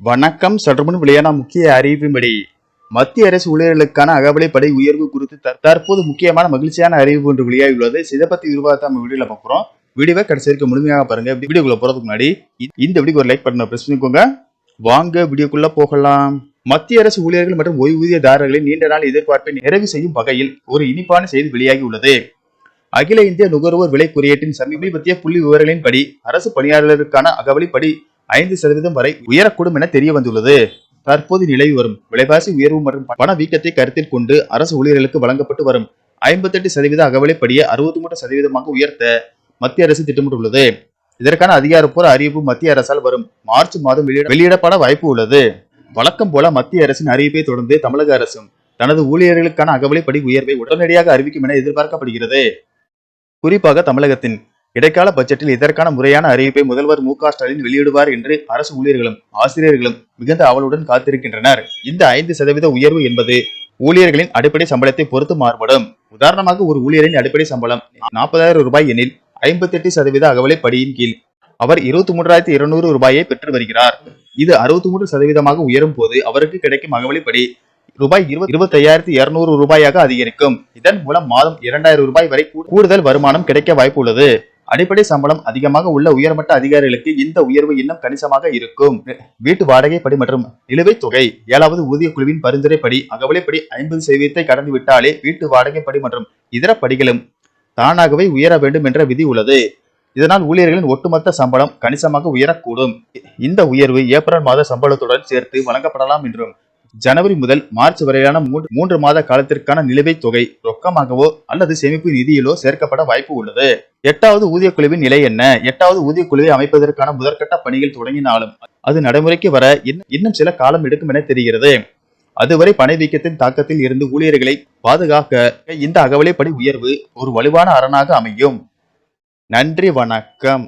வணக்கம். சற்றுமுன் வெளியான முக்கிய அறிவிப்பின்படி மத்திய அரசு ஊழியர்களுக்கான அகவலைப்படை உயர்வு குறித்து தற்போது முக்கியமான மகிழ்ச்சியான அறிவிப்பு ஒன்று வெளியாகியுள்ளது. இதை பத்தி விரிவாக நம்ம வீடியோல பார்க்குறோம் வீடியோவை கடைசி வரைக்கும் முழுமையாக பாருங்க. வீடியோக்குள்ள போறதுக்கு முன்னாடி இந்த வீடியோக்கு ஒரு லைக் பண்ண பிரஸ் பண்ணிக்கோங்க. வாங்க வீடியோக்குள்ள போகலாம். மத்திய அரசு ஊழியர்கள் மற்றும் ஓய்வூதியதாரர்களின் நீண்ட நாள் எதிர்பார்ப்பை நிறைவு செய்யும் வகையில் ஒரு இனிப்பான செய்தி வெளியாகி உள்ளது அகில இந்திய நுகர்வோர் விலை குறியீட்டின் சமீபத்திய புள்ளி விவரங்களின்படி அரசு பணியாளர்களுக்கான அகவலைப்படி ஐந்து சதவீதம் வரை உயரக்கூடும் என தெரிய வந்துள்ளது தற்போது நிலவி வரும் விலைவாசி உயர்வு மற்றும் பண வீக்கத்தை கருத்தில் கொண்டு அரசு ஊழியர்களுக்கு வழங்கப்பட்டு வரும் ஐம்பத்தெட்டு சதவீத அகவலைப்படியே அறுபத்தி மூன்று சதவீதமாக உயர்த்த மத்திய அரசு திட்டமிட்டுள்ளது. இதற்கான அதிகாரப்பூர்வ அறிவிப்பு மத்திய அரசால் வரும் மார்ச் மாதம் வெளியிட வெளியிடப்பட வாய்ப்பு உள்ளது. வழக்கம் போல மத்திய அரசின் அறிவிப்பை தொடர்ந்து தமிழக அரசும் தனது ஊழியர்களுக்கான அகவலைப்படி உயர்வை உடனடியாக அறிவிக்கும் என எதிர்பார்க்கப்படுகிறது. குறிப்பாக தமிழகத்தின் இடைக்கால பட்ஜெட்டில் இதற்கான முறையான அறிவிப்பை முதல்வர் மு ஸ்டாலின் வெளியிடுவார் என்று அரசு ஊழியர்களும் ஆசிரியர்களும் மிகுந்த அவளுடன் காத்திருக்கின்றனர். இந்த ஐந்து சதவீத உயர்வு என்பது ஊழியர்களின் அடிப்படை சம்பளத்தை பொறுத்து மாறுபடும். உதாரணமாக ஒரு ஊழியரின் அடிப்படை சம்பளம் நாற்பதாயிரம் ரூபாய் எனில் ஐம்பத்தெட்டு சதவீத அகவலைப்படியின் கீழ் அவர் இருபத்தி மூன்றாயிரத்தி இருநூறு ரூபாயை பெற்று வருகிறார். இது அறுபத்தி மூன்று சதவீதமாக உயரும் போது அவருக்கு கிடைக்கும் அகவலைப்படி ரூபாய் இருபது இருபத்தையாயிரத்தி இருநூறு ரூபாயாக அதிகரிக்கும். இதன் மூலம் மாதம் இரண்டாயிரம் ரூபாய் வரை கூடுதல் வருமானம் கிடைக்க வாய்ப்பு உள்ளது அடிப்படை சம்பளம் அதிகமாக உள்ள உயர்மட்ட அதிகாரிகளுக்கு இந்த உயர்வு இன்னும் கணிசமாக இருக்கும். வீட்டு வாடகை படி மற்றும் நிலுவைத் தொகை ஏழாவது ஊதிய குழுவின் பரிந்துரைப்படி அகவலைப்படி ஐம்பது சதவீதத்தை கடந்து விட்டாலே வீட்டு வாடகை படி மற்றும் இதர படிகளும் தானாகவே உயர வேண்டும் என்ற விதி உள்ளது. இதனால் ஊழியர்களின் ஒட்டுமொத்த சம்பளம் கணிசமாக உயரக்கூடும். இந்த உயர்வு ஏப்ரல் மாத சம்பளத்துடன் சேர்த்து வழங்கப்படலாம் என்றும் ஜனவரி முதல் மார்ச் வரையிலான மூன்று- மூன்று மாத காலத்திற்கான நிலுவைத் தொகை ரொக்கமாகவோ அல்லது சேமிப்பு நிதியிலோ சேர்க்கப்பட வாய்ப்பு உள்ளது. எட்டாவது ஊதிய குழுவின் நிலை என்ன? எட்டாவது ஊதிய குழுவை அமைப்பதற்கான முதற்கட்ட பணிகள் தொடங்கினாலும் அது நடைமுறைக்கு வர இன்னும் இன்னும் சில காலம் எடுக்கும் என தெரிகிறது. அதுவரை பணவீக்கத்தின் தாக்கத்தில் இருந்து ஊழியர்களை பாதுகாக்க இந்த அகவலைப்படி உயர்வு ஒரு வலுவான அரணாக அமையும். நன்றி வணக்கம்.